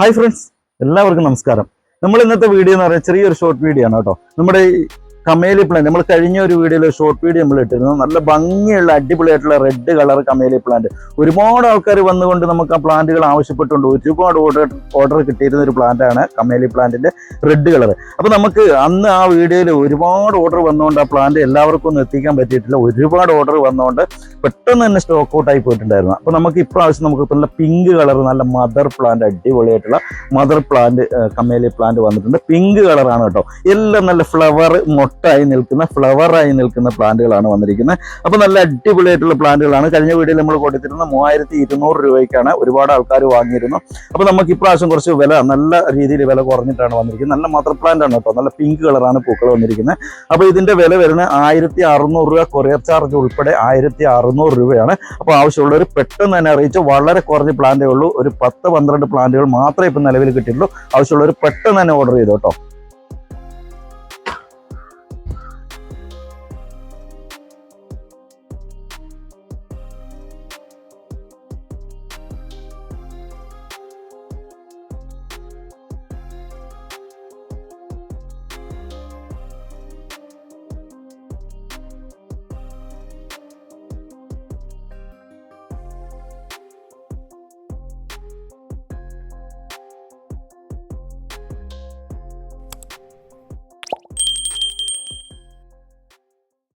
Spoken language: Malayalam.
ഹായ് ഫ്രണ്ട്സ് എല്ലാവർക്കും നമസ്കാരം. നമ്മൾ ഇന്നത്തെ വീഡിയോ എന്ന് പറയുന്നത് ചെറിയൊരു ഷോർട്ട് വീഡിയോ ആണ് കേട്ടോ. നമ്മുടെ കമേലി പ്ലാന്റ് നമ്മൾ കഴിഞ്ഞ ഒരു വീഡിയോയിൽ ഷോർട്ട് വീഡിയോ നമ്മൾ ഇട്ടിരുന്നു. നല്ല ഭംഗിയുള്ള അടിപൊളിയായിട്ടുള്ള റെഡ് കളർ കമേലി പ്ലാന്റ് ഒരുപാട് ആൾക്കാർ വന്നുകൊണ്ട് നമുക്ക് ആ പ്ലാന്റുകൾ ആവശ്യപ്പെട്ടുകൊണ്ട് ഒരുപാട് ഓർഡർ ഓർഡർ കിട്ടിയിരുന്ന ഒരു പ്ലാന്റ് ആണ് കമേലി പ്ലാന്റിന്റെ റെഡ് കളർ അപ്പോൾ നമുക്ക് അന്ന് ആ വീഡിയോയിൽ ഒരുപാട് ഓർഡർ വന്നുകൊണ്ട് ആ പ്ലാന്റ് എല്ലാവർക്കും ഒന്നും എത്തിക്കാൻ പറ്റിയിട്ടില്ല. ഒരുപാട് ഓർഡർ വന്നുകൊണ്ട് പെട്ടെന്ന് തന്നെ സ്റ്റോക്ക് ഔട്ട് ആയി പോയിട്ടുണ്ടായിരുന്നു. അപ്പോൾ നമുക്ക് ഇപ്രാവശ്യം നമുക്ക് നല്ല പിങ്ക് കളർ നല്ല മദർ പ്ലാന്റ് അടിപൊളിയായിട്ടുള്ള മദർ പ്ലാന്റ് കമേലി പ്ലാന്റ് വന്നിട്ടുണ്ട്. പിങ്ക് കളറാണ് കേട്ടോ. എല്ലാം നല്ല ഫ്ലവർ മൊട്ടായി നിൽക്കുന്ന ഫ്ലവറായി നിൽക്കുന്ന പ്ലാന്റുകളാണ് വന്നിരിക്കുന്നത്. അപ്പൊ നല്ല അടിപൊളിയായിട്ടുള്ള പ്ലാന്റുകളാണ്. കഴിഞ്ഞ വീഡിയോയിൽ നമ്മൾ കൊടുത്തിരുന്ന മൂവായിരത്തി ഇരുന്നൂറ് രൂപയ്ക്കാണ് ഒരുപാട് ആൾക്കാർ വാങ്ങിയിരുന്നു. അപ്പൊ നമുക്ക് ഇപ്രാവശ്യം കുറച്ച് വില നല്ല രീതിയിൽ വില കുറഞ്ഞിട്ടാണ് വന്നിരിക്കുന്നത്. നല്ല മദർ പ്ലാന്റ് ആണ് കേട്ടോ. നല്ല പിങ്ക് കളറാണ് പൂക്കൾ വന്നിരിക്കുന്നത്. അപ്പൊ ഇതിന്റെ വില വരുന്നത് ആയിരത്തി അറുന്നൂറ് രൂപ കൊറിയർ ചാർജ് ഉൾപ്പെടെ ആയിരത്തി അറുന്നൂറ് രൂപയാണ്. അപ്പോൾ ആവശ്യമുള്ളവർ പെട്ടെന്ന് തന്നെ അറിയിച്ച് വളരെ കുറഞ്ഞ പ്ലാന്റേ ഉള്ളൂ. ഒരു പത്ത് പന്ത്രണ്ട് പ്ലാന്റുകൾ മാത്രമേ ഇപ്പം നിലവിൽ കിട്ടിയിട്ടുള്ളൂ. ആവശ്യമുള്ളവർ പെട്ടെന്ന് തന്നെ ഓർഡർ ചെയ്തു കേട്ടോ.